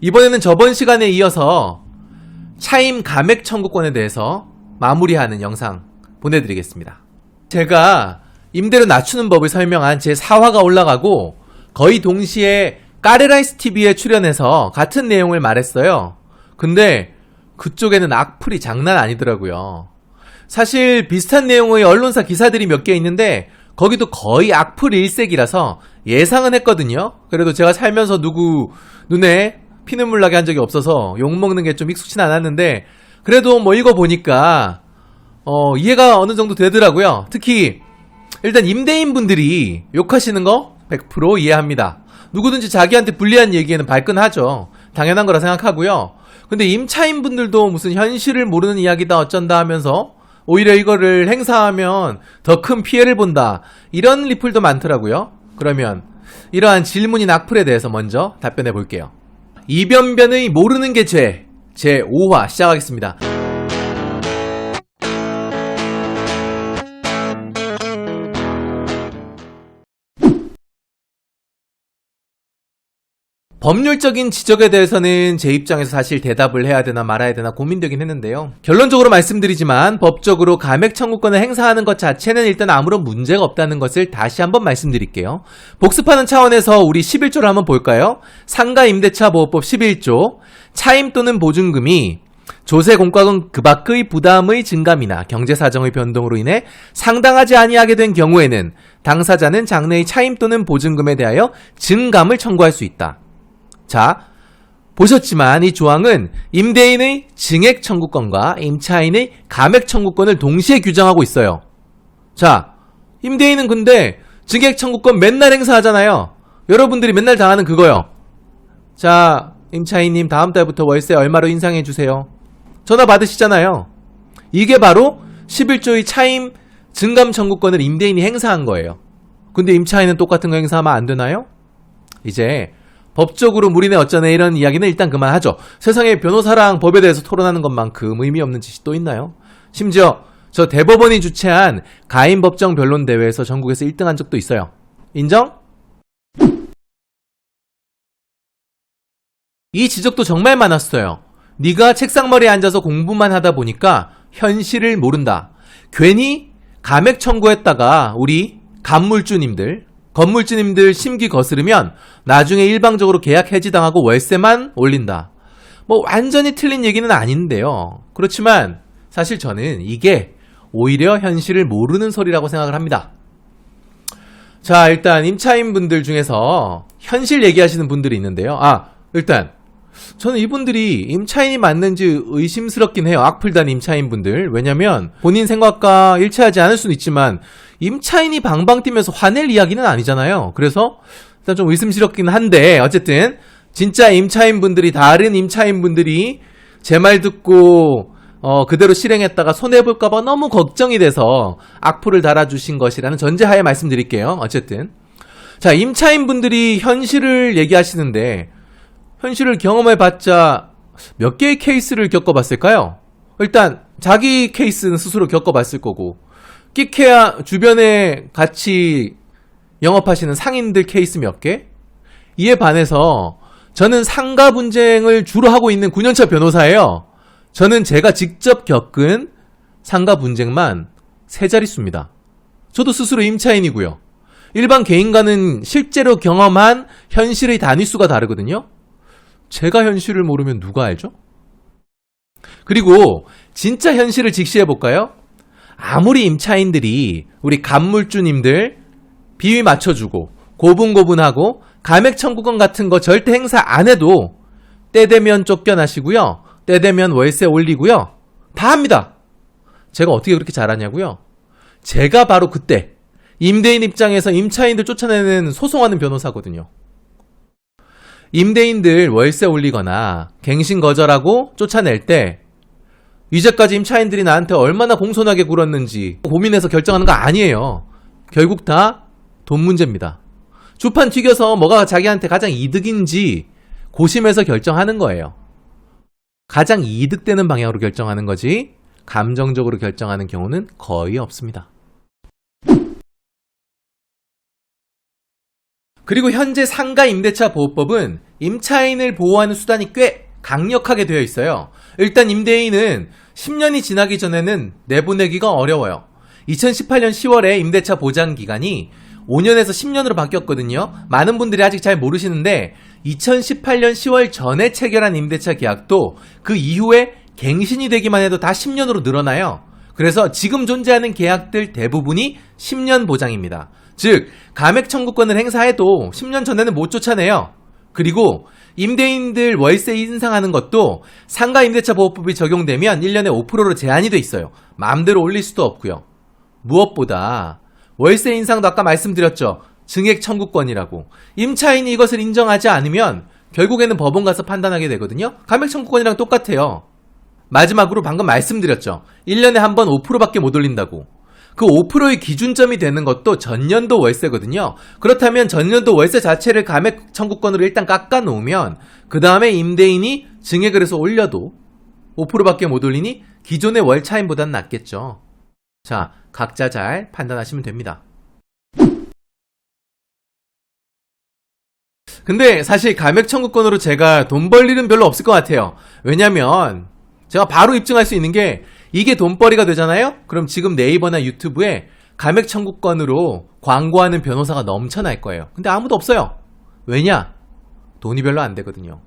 이번에는 저번 시간에 이어서 차임 감액 청구권에 대해서 마무리하는 영상 보내드리겠습니다. 제가 임대료 낮추는 법을 설명한 제 4화가 올라가고 거의 동시에 까레라이스 TV에 출연해서 같은 내용을 말했어요. 근데 그쪽에는 악플이 장난 아니더라고요. 사실 비슷한 내용의 언론사 기사들이 몇 개 있는데 거기도 거의 악플 일색이라서 예상은 했거든요. 그래도 제가 살면서 누구 눈에 피눈물 나게 한 적이 없어서 욕먹는 게 좀 익숙치 않았는데 그래도 뭐 읽어보니까 어, 이해가 어느 정도 되더라고요. 특히 일단 임대인 분들이 욕하시는 거 100% 이해합니다. 누구든지 자기한테 불리한 얘기에는 발끈하죠. 당연한 거라 생각하고요. 근데 임차인 분들도 무슨 현실을 모르는 이야기다 어쩐다 하면서 오히려 이거를 행사하면 더 큰 피해를 본다. 이런 리플도 많더라고요. 그러면 이러한 질문인 악플에 대해서 먼저 답변해 볼게요. 이변변의 모르는 게 죄. 제 5화 시작하겠습니다. 법률적인 지적에 대해서는 제 입장에서 사실 대답을 해야 되나 말아야 되나 고민되긴 했는데요. 결론적으로 말씀드리지만 법적으로 감액 청구권을 행사하는 것 자체는 일단 아무런 문제가 없다는 것을 다시 한번 말씀드릴게요. 복습하는 차원에서 우리 11조를 한번 볼까요? 상가 임대차 보호법 11조 차임 또는 보증금이 조세 공과금 그 밖의 부담의 증감이나 경제 사정의 변동으로 인해 상당하지 아니하게 된 경우에는 당사자는 장래의 차임 또는 보증금에 대하여 증감을 청구할 수 있다. 자, 보셨지만 이 조항은 임대인의 증액 청구권과 임차인의 감액 청구권을 동시에 규정하고 있어요. 자, 임대인은 근데 증액 청구권 맨날 행사하잖아요. 여러분들이 맨날 당하는 그거요. 자, 임차인님 다음 달부터 월세 얼마로 인상해 주세요. 전화 받으시잖아요. 이게 바로 11조의 차임 증감 청구권을 임대인이 행사한 거예요. 근데 임차인은 똑같은 거 행사하면 안 되나요? 이제 법적으로 무리네 어쩌네 이런 이야기는 일단 그만하죠. 세상에 변호사랑 법에 대해서 토론하는 것만큼 의미 없는 짓이 또 있나요? 심지어 저 대법원이 주최한 가인 법정 변론 대회에서 전국에서 1등한 적도 있어요. 인정? 이 지적도 정말 많았어요. 네가 책상머리에 앉아서 공부만 하다 보니까 현실을 모른다. 괜히 감액 청구했다가 우리 간물주님들, 건물주님들 심기 거스르면 나중에 일방적으로 계약 해지당하고 월세만 올린다. 뭐 완전히 틀린 얘기는 아닌데요. 그렇지만 사실 저는 이게 오히려 현실을 모르는 소리라고 생각을 합니다. 자, 일단 임차인 분들 중에서 현실 얘기하시는 분들이 있는데요. 아, 일단 저는 이분들이 임차인이 맞는지 의심스럽긴 해요. 악플단 임차인 분들. 왜냐면 본인 생각과 일치하지 않을 수는 있지만 임차인이 방방 뛰면서 화낼 이야기는 아니잖아요. 그래서 일단 좀 의심스럽긴 한데 어쨌든 진짜 임차인 분들이 다른 임차인 분들이 제 말 듣고 어, 그대로 실행했다가 손해볼까봐 너무 걱정이 돼서 악플을 달아주신 것이라는 전제하에 말씀드릴게요. 어쨌든. 자, 임차인 분들이 현실을 얘기하시는데, 현실을 경험해봤자 몇 개의 케이스를 겪어봤을까요? 일단, 자기 케이스는 스스로 겪어봤을 거고, 끼케야 주변에 같이 영업하시는 상인들 케이스 몇 개? 이에 반해서 저는 상가 분쟁을 주로 하고 있는 9년차 변호사예요. 저는 제가 직접 겪은 상가 분쟁만 세 자릿수입니다. 저도 스스로 임차인이고요. 일반 개인과는 실제로 경험한 현실의 단위수가 다르거든요. 제가 현실을 모르면 누가 알죠? 그리고 진짜 현실을 직시해 볼까요? 아무리 임차인들이 우리 간물주님들 비위 맞춰주고 고분고분하고 감액 청구권 같은 거 절대 행사 안 해도 때 되면 쫓겨나시고요. 때 되면 월세 올리고요. 다 합니다. 제가 어떻게 그렇게 잘하냐고요? 제가 바로 그때 임대인 입장에서 임차인들 쫓아내는 소송하는 변호사거든요. 임대인들 월세 올리거나 갱신 거절하고 쫓아낼 때 이제까지 임차인들이 나한테 얼마나 공손하게 굴었는지 고민해서 결정하는 거 아니에요. 결국 다 돈 문제입니다. 주판 튀겨서 뭐가 자기한테 가장 이득인지 고심해서 결정하는 거예요. 가장 이득되는 방향으로 결정하는 거지 감정적으로 결정하는 경우는 거의 없습니다. 그리고 현재 상가 임대차 보호법은 임차인을 보호하는 수단이 꽤 강력하게 되어 있어요. 일단 임대인은 10년이 지나기 전에는 내보내기가 어려워요. 2018년 10월에 임대차 보장 기간이 5년에서 10년으로 바뀌었거든요. 많은 분들이 아직 잘 모르시는데 2018년 10월 전에 체결한 임대차 계약도 그 이후에 갱신이 되기만 해도 다 10년으로 늘어나요. 그래서 지금 존재하는 계약들 대부분이 10년 보장입니다. 즉, 감액 청구권을 행사해도 10년 전에는 못 쫓아내요. 그리고 임대인들 월세 인상하는 것도 상가 임대차 보호법이 적용되면 1년에 5%로 제한이 돼 있어요. 마음대로 올릴 수도 없고요. 무엇보다 월세 인상도 아까 말씀드렸죠. 증액 청구권이라고. 임차인이 이것을 인정하지 않으면 결국에는 법원 가서 판단하게 되거든요. 감액 청구권이랑 똑같아요. 마지막으로 방금 말씀드렸죠. 1년에 한 번 5%밖에 못 올린다고. 그 5%의 기준점이 되는 것도 전년도 월세거든요. 그렇다면 전년도 월세 자체를 감액 청구권으로 일단 깎아 놓으면 그 다음에 임대인이 증액을 해서 올려도 5%밖에 못 올리니 기존의 월 차임보단 낫겠죠. 자, 각자 잘 판단하시면 됩니다. 근데 사실 감액 청구권으로 제가 돈 벌 일은 별로 없을 것 같아요. 왜냐면 제가 바로 입증할 수 있는 게 이게 돈벌이가 되잖아요? 그럼 지금 네이버나 유튜브에 감액 청구권으로 광고하는 변호사가 넘쳐날 거예요. 근데 아무도 없어요. 왜냐? 돈이 별로 안 되거든요.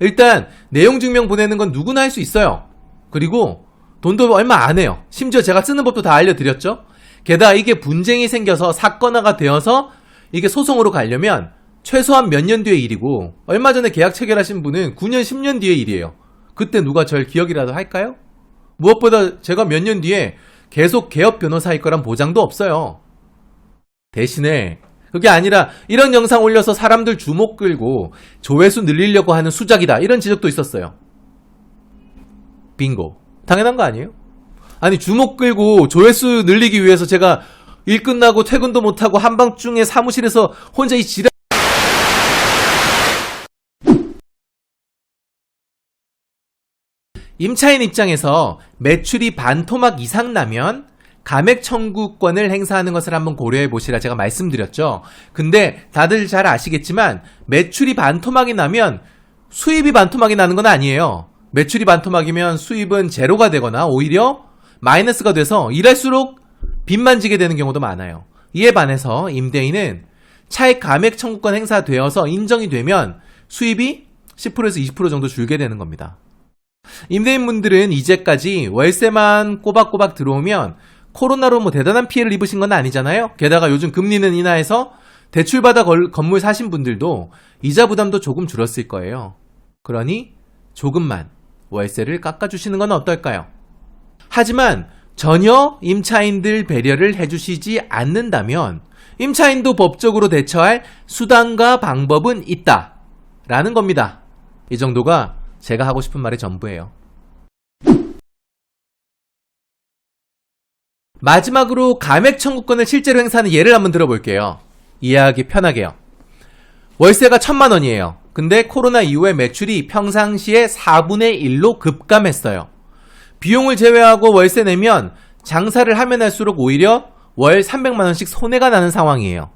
일단 내용 증명 보내는 건 누구나 할 수 있어요. 그리고 돈도 얼마 안 해요. 심지어 제가 쓰는 법도 다 알려드렸죠. 게다가 이게 분쟁이 생겨서 사건화가 되어서 이게 소송으로 가려면 최소한 몇 년 뒤의 일이고 얼마 전에 계약 체결하신 분은 9년 10년 뒤의 일이에요. 그때 누가 절 기억이라도 할까요? 무엇보다 제가 몇 년 뒤에 계속 개업 변호사일 거란 보장도 없어요. 대신에 그게 아니라 이런 영상 올려서 사람들 주목 끌고 조회수 늘리려고 하는 수작이다. 이런 지적도 있었어요. 빙고. 당연한 거 아니에요? 아니 주목 끌고 조회수 늘리기 위해서 제가 일 끝나고 퇴근도 못하고 한밤중에 사무실에서 혼자 이 지랄 임차인 입장에서 매출이 반토막 이상 나면 감액 청구권을 행사하는 것을 한번 고려해 보시라 제가 말씀드렸죠. 근데 다들 잘 아시겠지만 매출이 반토막이 나면 수입이 반토막이 나는 건 아니에요. 매출이 반토막이면 수입은 제로가 되거나 오히려 마이너스가 돼서 일할수록 빚만 지게 되는 경우도 많아요. 이에 반해서 임대인은 차액 감액 청구권 행사되어서 인정이 되면 수입이 10%에서 20% 정도 줄게 되는 겁니다. 임대인분들은 이제까지 월세만 꼬박꼬박 들어오면 코로나로 뭐 대단한 피해를 입으신 건 아니잖아요. 게다가 요즘 금리는 인하해서 대출받아 걸- 건물 사신 분들도 이자 부담도 조금 줄었을 거예요. 그러니 조금만 월세를 깎아주시는 건 어떨까요? 하지만 전혀 임차인들 배려를 해주시지 않는다면 임차인도 법적으로 대처할 수단과 방법은 있다. 라는 겁니다. 이 정도가 제가 하고 싶은 말의 전부예요. 마지막으로 감액 청구권을 실제로 행사하는 예를 한번 들어볼게요. 이해하기 편하게요. 월세가 천만 원이에요. 근데 코로나 이후에 매출이 평상시에 4분의 1로 급감했어요. 비용을 제외하고 월세 내면 장사를 하면 할수록 오히려 월 300만 원씩 손해가 나는 상황이에요.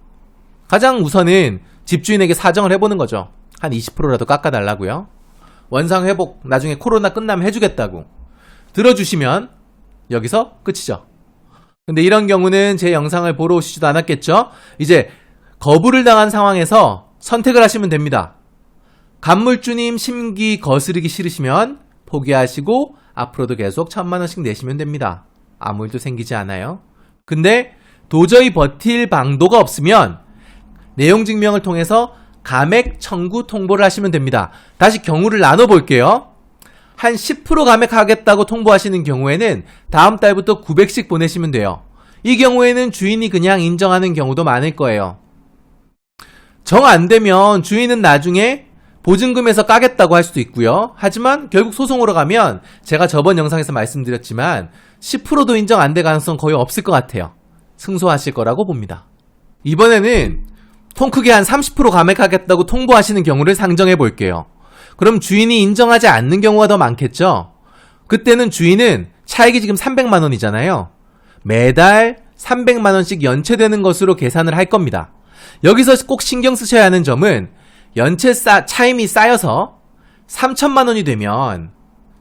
가장 우선은 집주인에게 사정을 해보는 거죠. 한 20%라도 깎아달라고요. 원상 회복 나중에 코로나 끝나면 해주겠다고 들어주시면 여기서 끝이죠. 근데 이런 경우는 제 영상을 보러 오시지도 않았겠죠? 이제 거부를 당한 상황에서 선택을 하시면 됩니다. 간물주님 심기 거스르기 싫으시면 포기하시고 앞으로도 계속 천만 원씩 내시면 됩니다. 아무 일도 생기지 않아요. 근데 도저히 버틸 방도가 없으면 내용 증명을 통해서 감액 청구 통보를 하시면 됩니다. 다시 경우를 나눠 볼게요. 한 10% 감액하겠다고 통보하시는 경우에는 다음 달부터 900씩 보내시면 돼요. 이 경우에는 주인이 그냥 인정하는 경우도 많을 거예요. 정 안 되면 주인은 나중에 보증금에서 까겠다고 할 수도 있고요. 하지만 결국 소송으로 가면 제가 저번 영상에서 말씀드렸지만 10%도 인정 안 될 가능성 거의 없을 것 같아요. 승소하실 거라고 봅니다. 이번에는 통 크게 한 30% 감액하겠다고 통보하시는 경우를 상정해 볼게요. 그럼 주인이 인정하지 않는 경우가 더 많겠죠? 그때는 주인은 차액이 지금 300만 원이잖아요. 매달 300만 원씩 연체되는 것으로 계산을 할 겁니다. 여기서 꼭 신경 쓰셔야 하는 점은 연체 싸, 차임이 쌓여서 3천만 원이 되면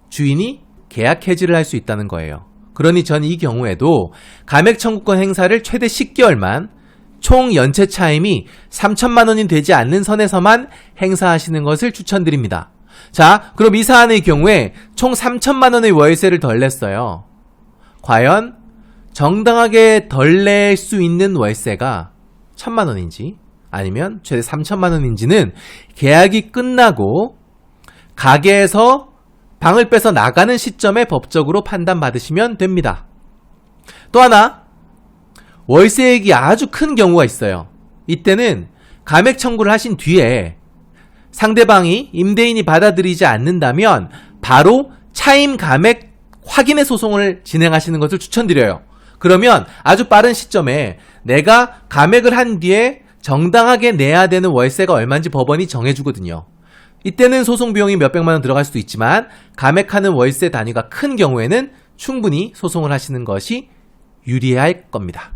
주인이 계약 해지를 할 수 있다는 거예요. 그러니 전 이 경우에도 감액 청구권 행사를 최대 10개월만 총 연체 차임이 3천만 원이 되지 않는 선에서만 행사하시는 것을 추천드립니다. 자, 그럼 이 사안의 경우에 총 3천만 원의 월세를 덜 냈어요. 과연 정당하게 덜 낼 수 있는 월세가 천만 원인지 아니면 최대 3천만 원인지는 계약이 끝나고 가게에서 방을 빼서 나가는 시점에 법적으로 판단받으시면 됩니다. 또 하나 월세액이 아주 큰 경우가 있어요. 이때는 감액 청구를 하신 뒤에 상대방이 임대인이 받아들이지 않는다면 바로 차임 감액 확인의 소송을 진행하시는 것을 추천드려요. 그러면 아주 빠른 시점에 내가 감액을 한 뒤에 정당하게 내야 되는 월세가 얼마인지 법원이 정해주거든요. 이때는 소송 비용이 몇백만 원 들어갈 수도 있지만 감액하는 월세 단위가 큰 경우에는 충분히 소송을 하시는 것이 유리할 겁니다.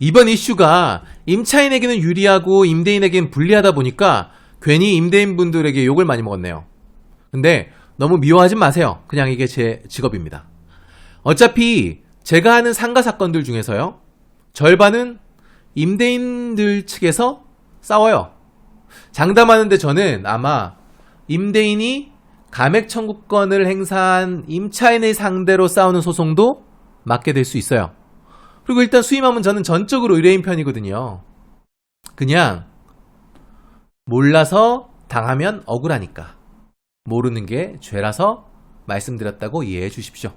이번 이슈가 임차인에게는 유리하고 임대인에게는 불리하다 보니까 괜히 임대인분들에게 욕을 많이 먹었네요. 근데 너무 미워하지 마세요. 그냥 이게 제 직업입니다. 어차피 제가 하는 상가 사건들 중에서요. 절반은 임대인들 측에서 싸워요. 장담하는데 저는 아마 임대인이 감액 청구권을 행사한 임차인의 상대로 싸우는 소송도 맡게 될 수 있어요. 그리고 일단 수임하면 저는 전적으로 의뢰인 편이거든요. 그냥 몰라서 당하면 억울하니까. 모르는 게 죄라서 말씀드렸다고 이해해 주십시오.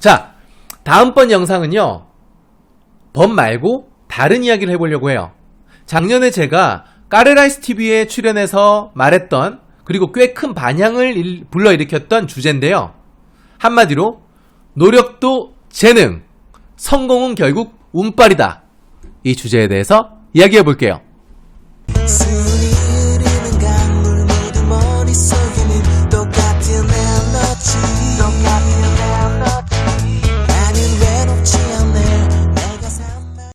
자, 다음번 영상은요. 법 말고 다른 이야기를 해보려고 해요. 작년에 제가 까르라이스 TV에 출연해서 말했던 그리고 꽤 큰 반향을 일- 불러일으켰던 주제인데요. 한마디로 노력도 재능, 성공은 결국 운빨이다. 이 주제에 대해서 이야기해 볼게요. 쓰